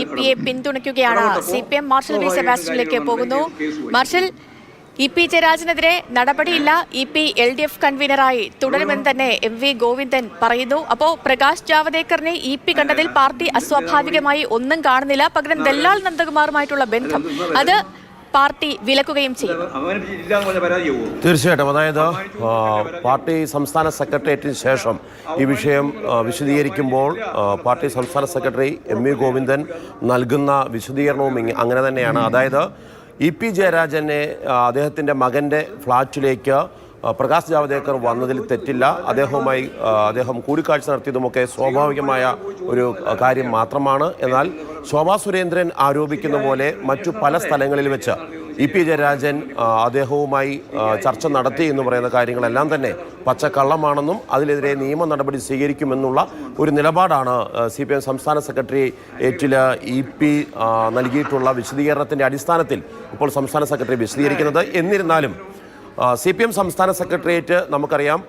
E P എ പിന്തുണയ്ക്കുകയാണ്. C P M Marshal V സെബാസ്റ്റ്യനിലേക്ക് പോകുന്നു. Marshal E P ജയരാജനെതിരെ നടപടിയില്ല. E P L D F കൺവീനറായി തുടരുമെന്ന് തന്നെ എം വി ഗോവിന്ദൻ പറയുന്നു. അപ്പോൾ പ്രകാശ് ജാവദേക്കറിനെ ഇ പി കണ്ടതിൽ പാർട്ടി അസ്വാഭാവികമായി ഒന്നും കാണുന്നില്ല. പകരം ദല്ലാൽ നന്ദകുമാറുമായിട്ടുള്ള ബന്ധം. അത് പാർട്ടി വിലക്കുകയും ചെയ്യും. തീർച്ചയായിട്ടും. അതായത് പാർട്ടി സംസ്ഥാന സെക്രട്ടേറിയറ്റിന് ശേഷം ഈ വിഷയം വിശദീകരിക്കുമ്പോൾ പാർട്ടി സംസ്ഥാന സെക്രട്ടറി എം വി ഗോവിന്ദൻ നൽകുന്ന വിശദീകരണവും അങ്ങനെ തന്നെയാണ്. അതായത് ഇ പി ജയരാജനെ അദ്ദേഹത്തിന്റെ മകന്റെ ഫ്ലാറ്റിലേക്ക് പ്രകാശ് ജാവദേക്കർ വന്നതിൽ തെറ്റില്ല. അദ്ദേഹവുമായി അദ്ദേഹം കൂടിക്കാഴ്ച നടത്തിയതുമൊക്കെ സ്വാഭാവികമായ ഒരു കാര്യം മാത്രമാണ്. എന്നാൽ ശോഭാ സുരേന്ദ്രൻ ആരോപിക്കുന്ന പോലെ മറ്റു പല സ്ഥലങ്ങളിൽ വെച്ച് ഇ പി ജയരാജൻ അദ്ദേഹവുമായി ചർച്ച നടത്തി എന്ന് പറയുന്ന കാര്യങ്ങളെല്ലാം തന്നെ പച്ചക്കള്ളമാണെന്നും അതിനെതിരെ നിയമ നടപടി സ്വീകരിക്കുമെന്നുള്ള ഒരു നിലപാടാണ് സി പി എം സംസ്ഥാന സെക്രട്ടറി ഏറ്റിൽ ഇ പി നൽകിയിട്ടുള്ള വിശദീകരണത്തിന്റെ അടിസ്ഥാനത്തിൽ ഇപ്പോൾ സംസ്ഥാന സെക്രട്ടറി വിശദീകരിക്കുന്നത്. എന്നിരുന്നാലും സി പി എം സംസ്ഥാന സെക്രട്ടേറിയറ്റ് നമുക്കറിയാം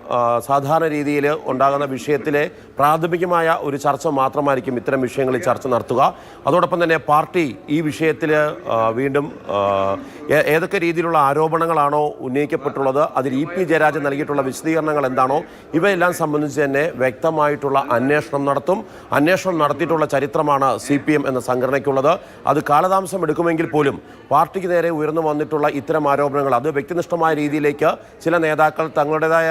സാധാരണ രീതിയിൽ ഉണ്ടാകുന്ന വിഷയത്തിലെ പ്രാഥമികമായ ഒരു ചർച്ച മാത്രമായിരിക്കും ഇത്തരം വിഷയങ്ങളിൽ ചർച്ച നടത്തുക. അതോടൊപ്പം തന്നെ പാർട്ടി ഈ വിഷയത്തിൽ വീണ്ടും ഏതൊക്കെ രീതിയിലുള്ള ആരോപണങ്ങളാണോ ഉന്നയിക്കപ്പെട്ടുള്ളത് അതിൽ ഇ പി ജയരാജൻ നൽകിയിട്ടുള്ള വിശദീകരണങ്ങൾ എന്താണോ ഇവയെല്ലാം സംബന്ധിച്ച് തന്നെ വ്യക്തമായിട്ടുള്ള അന്വേഷണം നടത്തും. അന്വേഷണം നടത്തിയിട്ടുള്ള ചരിത്രമാണ് സി പി എം എന്ന സംഘടനയ്ക്കുള്ളത്. അത് കാലതാമസം എടുക്കുമെങ്കിൽ പോലും പാർട്ടിക്ക് നേരെ ഉയർന്നു വന്നിട്ടുള്ള ഇത്തരം ആരോപണങ്ങൾ അത് വ്യക്തിനിഷ്ഠമായ രീതിയിലേക്ക് ചില നേതാക്കൾ തങ്ങളുടേതായ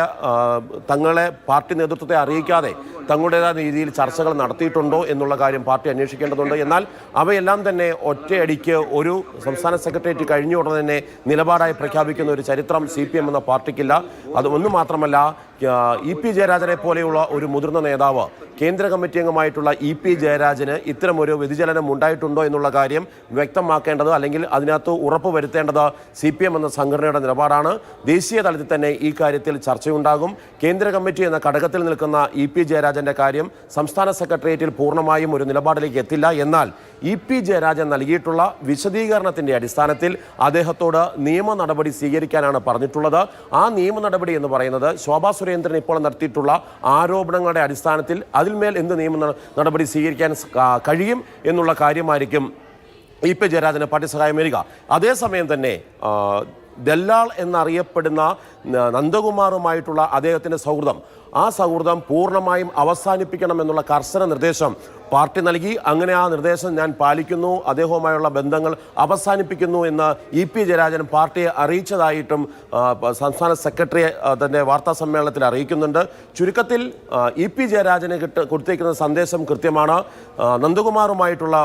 തങ്ങളെ പാർട്ടി നേതൃത്വത്തെ അറിയിക്കാതെ തങ്ങളുടേതായ രീതിയിൽ ചർച്ചകൾ നടത്തിയിട്ടുണ്ടോ എന്നുള്ള കാര്യം പാർട്ടി അന്വേഷിക്കേണ്ടതുണ്ട്. എന്നാൽ അവയെല്ലാം തന്നെ ഒറ്റയടിക്ക് ഒരു സംസ്ഥാന സെക്രട്ടേറിയറ്റ് കഴിഞ്ഞ ഉടനെ തന്നെ നിലപാടായി പ്രഖ്യാപിക്കുന്ന ഒരു ചരിത്രം സി പി എം എന്ന പാർട്ടിക്കില്ല. അത് ഒന്നും മാത്രമല്ല ഇ പി ജയരാജനെ പോലെയുള്ള ഒരു മുതിർന്ന നേതാവ് കേന്ദ്ര കമ്മിറ്റി അംഗമായിട്ടുള്ള ഇ പി ജയരാജന് ഇത്തരമൊരു വ്യതിചലനം ഉണ്ടായിട്ടുണ്ടോ എന്നുള്ള കാര്യം വ്യക്തമാക്കേണ്ടത് അല്ലെങ്കിൽ അതിനകത്ത് ഉറപ്പ് വരുത്തേണ്ടത് സി പി എം എന്ന സംഘടനയുടെ നിലപാടാണ്. ദേശീയ തലത്തിൽ തന്നെ ഈ കാര്യത്തിൽ ചർച്ചയുണ്ടാകും. കേന്ദ്ര കമ്മിറ്റി എന്ന ഘടകത്തിൽ നിൽക്കുന്ന ഇ പി ജയരാജന്റെ കാര്യം സംസ്ഥാന സെക്രട്ടേറിയറ്റിൽ പൂർണമായും ഒരു നിലപാടിലേക്ക് എത്തില്ല. എന്നാൽ ഇ പി ജയരാജൻ നൽകിയിട്ടുള്ള വിശദീകരണത്തിന്റെ അടിസ്ഥാനത്തിൽ അദ്ദേഹത്തോട് നിയമ നടപടി സ്വീകരിക്കാനാണ് പറഞ്ഞിട്ടുള്ളത്. ആ നിയമ നടപടി എന്ന് പറയുന്നത് ശോഭാ സുരേന്ദ്രൻ ഇപ്പോൾ നടത്തിയിട്ടുള്ള ആരോപണങ്ങളുടെ അടിസ്ഥാനത്തിൽ അതിന്മേൽ എന്ത് നിയമ നടപടി സ്വീകരിക്കാൻ കഴിയും എന്നുള്ള കാര്യമായിരിക്കും ഇ പി ജയരാജന് പാർട്ടി സഹായം വരിക അതേസമയം തന്നെ ദല്ലാൾ എന്നറിയപ്പെടുന്ന നന്ദകുമാറുമായിട്ടുള്ള അദ്ദേഹത്തിന്റെ സൗഹൃദം. ആ സൗഹൃദം പൂർണമായും അവസാനിപ്പിക്കണം എന്നുള്ള കർശന നിർദ്ദേശം പാർട്ടി നൽകി. അങ്ങനെ ആ നിർദ്ദേശം ഞാൻ പാലിക്കുന്നു. അദ്ദേഹവുമായുള്ള ബന്ധങ്ങൾ അവസാനിപ്പിക്കുന്നു എന്ന് ഇ പി ജയരാജൻ പാർട്ടിയെ അറിയിച്ചതായിട്ടും സംസ്ഥാന സെക്രട്ടറി തന്നെ വാർത്താ സമ്മേളനത്തിൽ അറിയിക്കുന്നുണ്ട്. ചുരുക്കത്തിൽ ഇ പി ജയരാജന് കിട്ട കൊടുത്തേക്കുന്ന സന്ദേശം കൃത്യമാണ്. നന്ദകുമാറുമായിട്ടുള്ള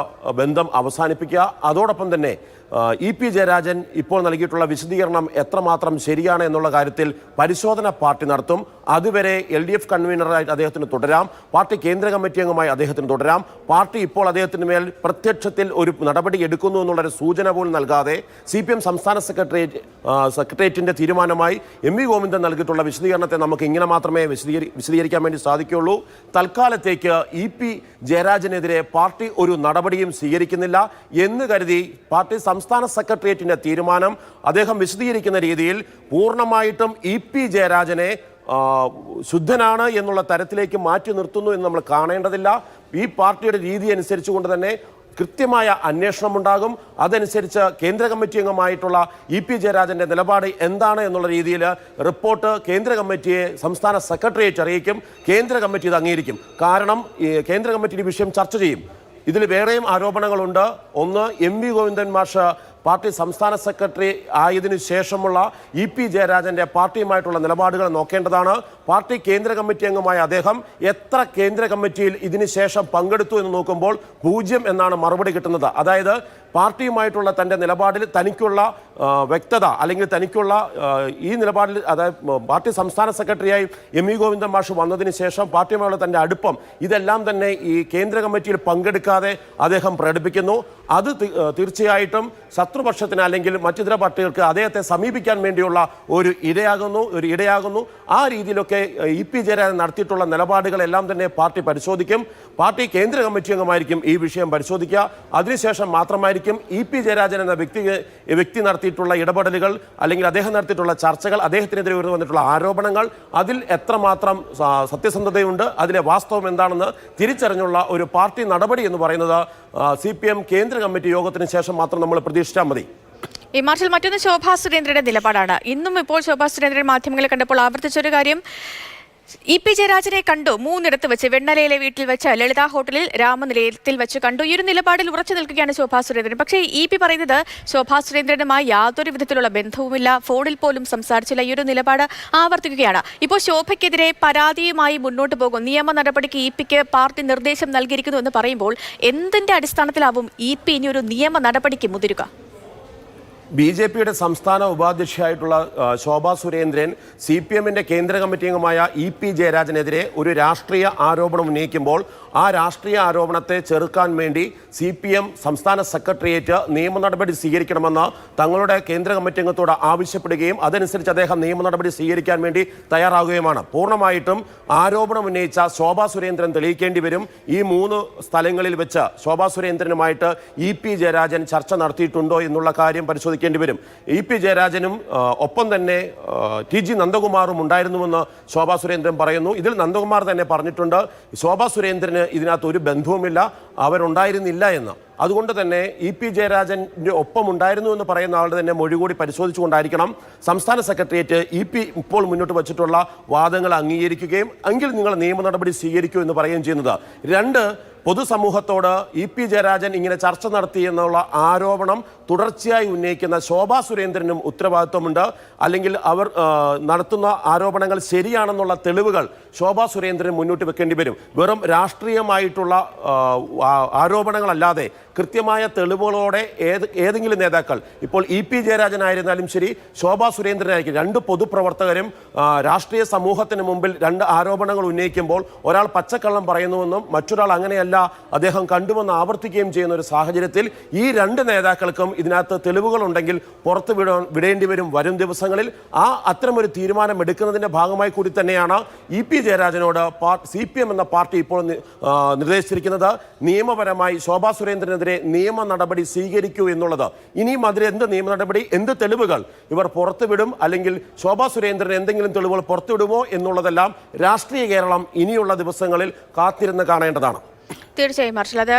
ബന്ധം അവസാനിപ്പിക്കുക. അതോടൊപ്പം തന്നെ ഇ പി ജയരാജൻ ഇപ്പോൾ നൽകിയിട്ടുള്ള വിശദീകരണം എത്രമാത്രം ശരിയാണ് എന്നുള്ള കാര്യത്തിൽ പരിശോധന പാർട്ടി നടത്തും. അതുവരെ എൽ ഡി എഫ് കൺവീനറായിട്ട് അദ്ദേഹത്തിന് തുടരാം. പാർട്ടി കേന്ദ്ര കമ്മിറ്റി അംഗമായി അദ്ദേഹത്തിന് തുടരാം. പാർട്ടി ഇപ്പോൾ അദ്ദേഹത്തിന് മേൽ പ്രത്യക്ഷത്തിൽ ഒരു നടപടി എടുക്കുന്നു എന്നുള്ളൊരു സൂചന പോലും നൽകാതെ സി പി എം സംസ്ഥാന സെക്രട്ടേറിയറ്റ് സെക്രട്ടേറിയറ്റിന്റെ തീരുമാനമായി എം വി ഗോവിന്ദൻ നൽകിയിട്ടുള്ള വിശദീകരണത്തെ നമുക്ക് ഇങ്ങനെ മാത്രമേ വിശദീകരി വിശദീകരിക്കാൻ വേണ്ടി സാധിക്കുകയുള്ളൂ. തൽക്കാലത്തേക്ക് ഇ പി ജയരാജനെതിരെ പാർട്ടി ഒരു നടപടിയും സ്വീകരിക്കുന്നില്ല എന്ന് കരുതി പാർട്ടി സംസ്ഥാന സെക്രട്ടേറിയറ്റിന്റെ തീരുമാനം അദ്ദേഹം വിശദീകരിക്കുന്ന രീതിയിൽ പൂർണമായിട്ടും ഇ പി ജയരാജനെ ശുദ്ധനാണ് എന്നുള്ള തരത്തിലേക്ക് മാറ്റി നിർത്തുന്നു എന്ന് നമ്മൾ കാണേണ്ടതില്ല. ഈ പാർട്ടിയുടെ രീതി അനുസരിച്ചുകൊണ്ട് തന്നെ കൃത്യമായ അന്വേഷണം ഉണ്ടാകും അതനുസരിച്ച് കേന്ദ്ര കമ്മിറ്റി അംഗമായിട്ടുള്ള ഇ പി ജയരാജന്റെ നിലപാട് എന്താണ് എന്നുള്ള രീതിയിൽ റിപ്പോർട്ട് കേന്ദ്ര കമ്മിറ്റിയെ സംസ്ഥാന സെക്രട്ടേറിയറ്റ് അറിയിക്കും. കേന്ദ്ര കമ്മിറ്റി ഇത് അംഗീകരിക്കും. കാരണം കേന്ദ്ര കമ്മിറ്റി വിഷയം ചർച്ച ചെയ്യും. ഇതിൽ വേറെയും ആരോപണങ്ങളുണ്ട്. ഒന്ന് എം വി ഗോവിന്ദൻ മാഷ് പാർട്ടി സംസ്ഥാന സെക്രട്ടറി ആയതിനു ശേഷമുള്ള ഇ പി ജയരാജന്റെ പാർട്ടിയുമായിട്ടുള്ള നിലപാടുകൾ നോക്കേണ്ടതാണ്. പാർട്ടി കേന്ദ്ര കമ്മിറ്റി അംഗമായ അദ്ദേഹം എത്ര കേന്ദ്ര കമ്മിറ്റിയിൽ ഇതിനു ശേഷം പങ്കെടുത്തു എന്ന് നോക്കുമ്പോൾ പൂജ്യം എന്നാണ് മറുപടി കിട്ടുന്നത്. അതായത് പാർട്ടിയുമായിട്ടുള്ള തന്റെ നിലപാടിൽ തനിക്കുള്ള വ്യക്തത അല്ലെങ്കിൽ തനിക്കുള്ള ഈ നിലപാടിൽ അതായത് പാർട്ടി സംസ്ഥാന സെക്രട്ടറിയായി എം വി ഗോവിന്ദൻ മാഷ് വന്നതിന് ശേഷം പാർട്ടിയുമായുള്ള തന്റെ അടുപ്പം ഇതെല്ലാം തന്നെ ഈ കേന്ദ്ര കമ്മിറ്റിയിൽ പങ്കെടുക്കാതെ അദ്ദേഹം പ്രകടിപ്പിക്കുന്നു. അത് തീർച്ചയായിട്ടും സത്യ ശത്രുപക്ഷത്തിന് അല്ലെങ്കിൽ മറ്റു ചില പാർട്ടികൾക്ക് അദ്ദേഹത്തെ സമീപിക്കാൻ വേണ്ടിയുള്ള ഒരു ഇടയാകുന്നു ഒരു ഇടയാകുന്നു. ആ രീതിയിലൊക്കെ ഇ പി ജയരാജൻ നടത്തിയിട്ടുള്ള നിലപാടുകളെല്ലാം തന്നെ പാർട്ടി പരിശോധിക്കും. പാർട്ടി കേന്ദ്ര കമ്മിറ്റി അംഗമായിരിക്കും ഈ വിഷയം പരിശോധിക്കുക. അതിനുശേഷം മാത്രമായിരിക്കും ഇ പി ജയരാജൻ എന്ന വ്യക്തി വ്യക്തി നടത്തിയിട്ടുള്ള ഇടപെടലുകൾ അല്ലെങ്കിൽ അദ്ദേഹം നടത്തിയിട്ടുള്ള ചർച്ചകൾ അദ്ദേഹത്തിനെതിരെ ഉയർന്നു വന്നിട്ടുള്ള ആരോപണങ്ങൾ. അതിൽ എത്രമാത്രം സത്യസന്ധതയുണ്ട് അതിലെ വാസ്തവം എന്താണെന്ന് തിരിച്ചറിഞ്ഞുള്ള ഒരു പാർട്ടി നടപടി എന്ന് പറയുന്നത് സി കേന്ദ്ര കമ്മിറ്റി യോഗത്തിന് ശേഷം മാത്രം നമ്മൾ പ്രതീക്ഷിച്ചാൽ മതി. ഈ മാർച്ചിൽ മറ്റൊന്ന് ശോഭാ സുരേന്ദ്രന്റെ നിലപാടാണ്. ഇന്നും ഇപ്പോൾ ശോഭാ സുരേന്ദ്രൻ മാധ്യമങ്ങളെ കണ്ടപ്പോൾ ആവർത്തിച്ചൊരു കാര്യം. ഇ പി ജയരാജനെ കണ്ടു മൂന്നിടത്ത് വെച്ച് വെണ്ണലയിലെ വീട്ടിൽ വെച്ച് ലളിത ഹോട്ടലിൽ രാമനിലയത്തിൽ വെച്ച് കണ്ടു. ഈ ഒരു നിലപാടിൽ ഉറച്ചു നിൽക്കുകയാണ് ശോഭാ സുരേന്ദ്രൻ. പക്ഷേ ഇ പി പറയുന്നത് ശോഭാ സുരേന്ദ്രനുമായി യാതൊരു വിധത്തിലുള്ള ബന്ധവുമില്ല. ഫോണിൽ പോലും സംസാരിച്ചില്ല. ഈ ഒരു നിലപാട് ആവർത്തിക്കുകയാണ്. ഇപ്പോൾ ശോഭയ്ക്കെതിരെ പരാതിയുമായി മുന്നോട്ട് പോകും. നിയമ നടപടിക്ക് ഇ പിക്ക് പാർട്ടി നിർദ്ദേശം നൽകിയിരിക്കുന്നു എന്ന് പറയുമ്പോൾ എന്തിന്റെ അടിസ്ഥാനത്തിലാവും ഇ പി ഇനി ഒരു നിയമ നടപടിക്ക് മുതിരുക? ബി ജെ പിയുടെ സംസ്ഥാന ഉപാധ്യക്ഷയായിട്ടുള്ള ശോഭാ സുരേന്ദ്രൻ സി പി എമ്മിന്റെ കേന്ദ്ര കമ്മിറ്റി അംഗമായ ഇ പി ജയരാജനെതിരെ ഒരു രാഷ്ട്രീയ ആരോപണം ഉന്നയിക്കുമ്പോൾ ആ രാഷ്ട്രീയ ആരോപണത്തെ ചെറുക്കാൻ വേണ്ടി സി പി എം സംസ്ഥാന സെക്രട്ടേറിയറ്റ് നിയമ നടപടി സ്വീകരിക്കണമെന്ന് തങ്ങളുടെ കേന്ദ്ര കമ്മിറ്റി അംഗത്തോട് ആവശ്യപ്പെടുകയും അതനുസരിച്ച് അദ്ദേഹം നിയമ നടപടി സ്വീകരിക്കാൻ വേണ്ടി തയ്യാറാകുകയുമാണ്. പൂർണമായിട്ടും ആരോപണം ഉന്നയിച്ച ശോഭാ സുരേന്ദ്രൻ തെളിയിക്കേണ്ടി വരും. ഈ മൂന്ന് സ്ഥലങ്ങളിൽ വെച്ച് ശോഭാ സുരേന്ദ്രനുമായിട്ട് ഇ പി ജയരാജൻ ചർച്ച നടത്തിയിട്ടുണ്ടോ എന്നുള്ള കാര്യം പരിശോധിക്കേണ്ടി വരും. ഇ പി ജയരാജനും ഒപ്പം തന്നെ ടി ജി നന്ദകുമാറും ഉണ്ടായിരുന്നുവെന്ന് ശോഭാ സുരേന്ദ്രൻ പറയുന്നു. ഇതിൽ നന്ദകുമാർ തന്നെ പറഞ്ഞിട്ടുണ്ട് ശോഭാ സുരേന്ദ്രന് ഇതിനകത്ത് ഒരു ബന്ധവുമില്ല അവരുണ്ടായിരുന്നില്ല എന്ന്. അതുകൊണ്ട് തന്നെ ഇ പി ജയരാജന്റെ ഒപ്പം ഉണ്ടായിരുന്നു എന്ന് പറയുന്ന ആളുടെ തന്നെ മൊഴി കൂടി പരിശോധിച്ചുകൊണ്ടായിരിക്കണം സംസ്ഥാന സെക്രട്ടേറിയറ്റ് ഇ പി ഇപ്പോൾ മുന്നോട്ട് വച്ചിട്ടുള്ള വാദങ്ങൾ അംഗീകരിക്കുകയും എങ്കിൽ നിങ്ങൾ നിയമ നടപടി സ്വീകരിക്കൂ എന്ന് പറയുകയും ചെയ്യുന്നത്. രണ്ട് പൊതുസമൂഹത്തോട് ഇ പി ജയരാജൻ ഇങ്ങനെ ചർച്ച നടത്തി എന്നുള്ള ആരോപണം തുടർച്ചയായി ഉന്നയിക്കുന്ന ശോഭാ സുരേന്ദ്രനും ഉത്തരവാദിത്വമുണ്ട്. അല്ലെങ്കിൽ അവർ നടത്തുന്ന ആരോപണങ്ങൾ ശരിയാണെന്നുള്ള തെളിവുകൾ ശോഭാ സുരേന്ദ്രൻ മുന്നോട്ട് വെക്കേണ്ടി വരും. വെറും രാഷ്ട്രീയമായിട്ടുള്ള ആരോപണങ്ങളല്ലാതെ കൃത്യമായ തെളിവുകളോടെ ഏത് ഏതെങ്കിലും നേതാക്കൾ ഇപ്പോൾ ഇ പി ജയരാജനായിരുന്നാലും ശരി ശോഭാ സുരേന്ദ്രനായിരിക്കും. രണ്ട് പൊതുപ്രവർത്തകരും രാഷ്ട്രീയ സമൂഹത്തിന് മുമ്പിൽ രണ്ട് ആരോപണങ്ങൾ ഉന്നയിക്കുമ്പോൾ ഒരാൾ പച്ചക്കള്ളം പറയുന്നുവെന്നും മറ്റൊരാൾ അങ്ങനെയല്ല അദ്ദേഹം കണ്ടുമെന്ന് ആവർത്തിക്കുകയും ചെയ്യുന്ന ഒരു സാഹചര്യത്തിൽ ഈ രണ്ട് നേതാക്കൾക്കും ഇതിനകത്ത് തെളിവുകളുണ്ടെങ്കിൽ പുറത്തു വിട വിടേണ്ടി വരും വരും ദിവസങ്ങളിൽ. ആ അത്തരമൊരു തീരുമാനം എടുക്കുന്നതിന്റെ ഭാഗമായി കൂടി തന്നെയാണ് ഇ പി ജയരാജനോട് സി പി എം എന്ന പാർട്ടി ഇപ്പോൾ നിർദ്ദേശിച്ചിരിക്കുന്നത്. നിയമപരമായി ശോഭാ സുരേന്ദ്രനെതിരെ നിയമ നടപടി സ്വീകരിക്കൂ എന്നുള്ളത്. ഇനിയും അതിൽ എന്ത് നിയമ നടപടി എന്ത് തെളിവുകൾ ഇവർ പുറത്തുവിടും അല്ലെങ്കിൽ ശോഭാ സുരേന്ദ്രൻ എന്തെങ്കിലും തെളിവുകൾ പുറത്തുവിടുമോ എന്നുള്ളതെല്ലാം രാഷ്ട്രീയ കേരളം ഇനിയുള്ള ദിവസങ്ങളിൽ കാത്തിരുന്ന് കാണേണ്ടതാണ്. തീർച്ചയായും മാർഷൽ. അത്